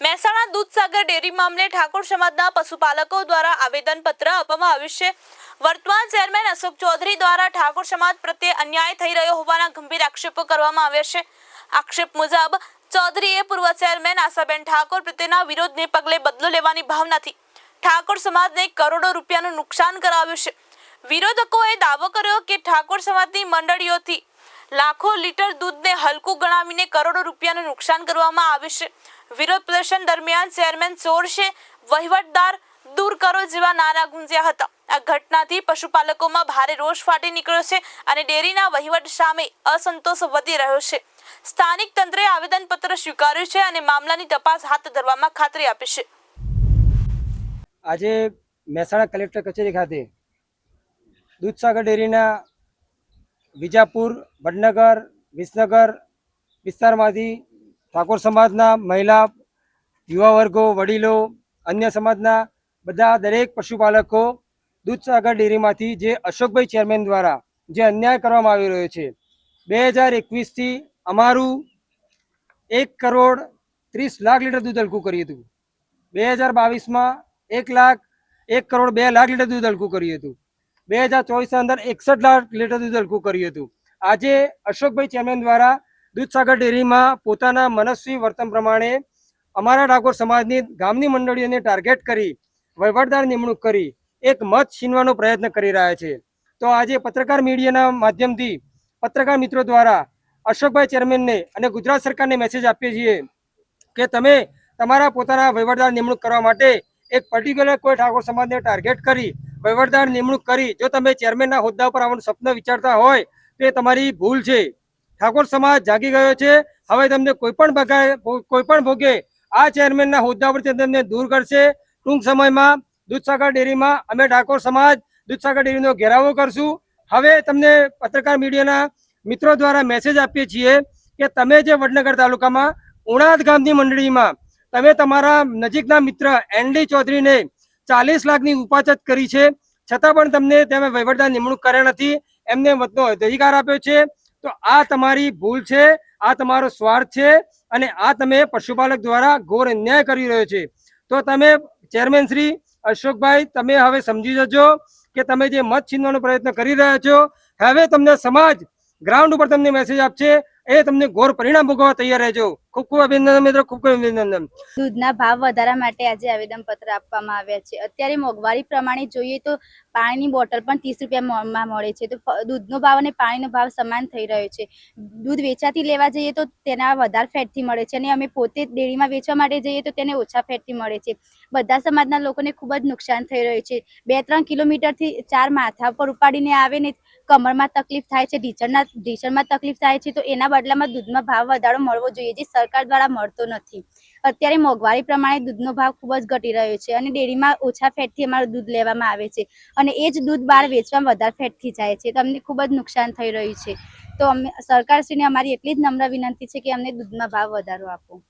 Mehsana Dudhsagar dairy મામલે ઠાકોર સમાજના પશુપાલકો દ્વારા આવેદનપત્ર આપવામાં આવ્યું છે. વર્તમાન ચેરમેન અશોક ચૌધરી દ્વારા ઠાકોર સમાજ પ્રત્યે અન્યાય થઈ રહ્યો હોવાના ગંભીર આક્ષેપો કરવામાં આવ્યા છે. આક્ષેપ મુજબ ચૌધરીએ પૂર્વ ચેરમેન આશાબેન ઠાકોર પ્રત્યેના વિરોધને પગલે બદલો લેવાની ભાવનાથી ઠાકોર સમાજને કરોડો રૂપિયાનું નુકસાન કરાવ્યું છે. વિરોધકોએ દાવો કર્યો કે ઠાકોર સમાજની મંડળીઓથી લાખો લીટર દૂધને હલકું ગણાવીને કરોડો રૂપિયાનું નુકસાન કરવામાં આવ્યું છે. વિરોધ પ્રદર્શન દરમિયાન ચેરમેન ચોરશે વહીવટદાર દૂર કરો જેવા નારા ગુંજ્યા હતા. આ ઘટનાથી પશુપાલકોમાં ભારે રોષ ફાટી નીકળ્યો છે અને ડેરીના વહીવટ સામે અસંતોષ વધી રહ્યો છે. સ્થાનિક તંત્રે આવેદનપત્ર સ્વીકાર્યું છે અને મામલાની તપાસ હાથ ધરવામાં ખાતરી આપી છે. આજે મહેસાણા કલેક્ટર કચેરી ખાતે દૂધસાગર ડેરીના વિજાપુર, વડનગર, વિસનગર વિસ્તારમાંથી ઠાકોર સમાજના મહિલા યુવા વર્ગો વડીલો, અન્ય સમાજના બધા દરેક પશુપાલકો દૂધસાગર ડેરીમાંથી જે અશોકભાઈ ચેરમેન દ્વારા જે અન્યાય કરવામાં આવી રહ્યો છે, બે હજાર એકવીસથી અમારું એક કરોડ ત્રીસ લાખ લીટર દૂધ હલકું કર્યું હતું. બે હજાર બાવીસમાં એક લાખ, એક કરોડ બે લાખ લીટર દૂધ હલકું કર્યું હતું. બે હજાર ચોવીસના અંદર એકસઠ લાખ લીટર દૂધ હલકું કર્યું હતું. આજે અશોકભાઈ ચેરમેન દ્વારા દૂધસાગર ડેરીમાં પોતાના મનસ્વી વર્તન પ્રમાણે અમારા ઠાકોર સમાજની ગામની મંડળીઓને ટાર્ગેટ કરી, વહીવટદાર નિમણૂક કરી, એક મત છીનવાનો પ્રયત્ન કરી રહ્યા છે. તો આજે પત્રકાર મીડિયાના માધ્યમથી પત્રકાર મિત્રો દ્વારા અશોકભાઈ ચેરમેનને અને ગુજરાત સરકારને મેસેજ આપીએ છીએ કે તમે તમારા પોતાના વહીવટદાર નિમણૂક કરવા માટે એક પર્ટિક્યુલર કોઈ ઠાકોર સમાજને ટાર્ગેટ કરી, વહીવટદાર નિમણૂક કરી, જો તમે ચેરમેનના હોદ્દા પર આવવાનું સ્વપ્ન વિચારતા હોય, તો તમારી ભૂલ છે. ઠાકોર સમાજ જાગી ગયો છે. હવે તમને કોઈ પણ કોઈ પણ ભોગે, આ ચેરમેનના હોદ્દા પરથી તમને દૂર કરશે. ટૂંક સમયમાં દૂધસાગર ડેરીમાં અમે ઠાકોર સમાજ દૂધસાગર ડેરીનો ઘેરાવો કરશું. હવે તમને પત્રકાર મીડિયાના મિત્રો દ્વારા મેસેજ આપીએ છીએ કે તમે જે વડનગર તાલુકામાં ઉણાદ ગામની મંડળીમાં તમે તમારા નજીકના મિત્ર એનડી ચૌધરીને ચાલીસ લાખની ઉપાચત કરી છે. છતાં પણ તમને તમે વહીવટદાર નિમણૂક કર્યા નથી. એમને મતનો અધિકાર આપ્યો છે. તો આ તમારી ભૂલ છે, આ તમારો સ્વાર્થ છે અને આ તમે પશુપાલક દ્વારા ઘોર અન્યાય કરી રહ્યો છે. તો તમે ચેરમેન શ્રી અશોકભાઈ, તમે હવે સમજી જજો કે તમે જે મત છીનવાનો પ્રયત્ન કરી રહ્યા છો. હવે તમને સમાજ ગ્રાઉન્ડ ઉપર તમને મેસેજ આપશે એ તમને ઘોર પરિણામ ભોગવવા તૈયાર રહેજો. ખૂબ ખૂબ અભિનંદન મિત્રો, ખૂબ ખૂબ અભિનંદન. દૂધના ભાવ વધારા માટે આજે આવેદનપત્ર આપવામાં આવ્યા છે. અત્યારે મોંઘવારી પ્રમાણે જોઈએ તો પાણીની બોટલ પણ ત્રીસ રૂપિયામાં મળે છે. તો દૂધનો ભાવ અને પાણીનો ભાવ સમાન થઈ રહ્યો છે. દૂધ વેચાતી લેવા જઈએ તો તેના વધારે ફેટથી મળે છે અને અમે પોતે ડેરીમાં વેચવા માટે જઈએ તો તેને ઓછા ફેટથી મળે છે. બધા સમાજના લોકોને ખૂબ જ નુકસાન થઈ રહ્યું છે. બે ત્રણ કિલોમીટરથી ચાર માથા પર ઉપાડીને આવે ને કમરમાં તકલીફ થાય છે, ઢીચણના, ઢીચણમાં તકલીફ થાય છે, તો એના બદલામાં દૂધમાં ભાવ વધારો મળવો જોઈએ જે સરકાર દ્વારા મળતો નથી. અત્યારે મોંઘવારી પ્રમાણે દૂધનો ભાવ ખૂબ જ ઘટી રહ્યો છે અને ડેરીમાં ઓછા ફેટથી અમારું દૂધ લેવામાં આવે છે અને એ જ દૂધ બહાર વેચવામાં વધારે ફેટથી જાય છે, તો અમને ખૂબ જ નુકસાન થઈ રહ્યું છે. તો અમે સરકારશ્રીને અમારી એટલી જ નમ્ર વિનંતી છે કે અમને દૂધમાં ભાવ વધારો આપો.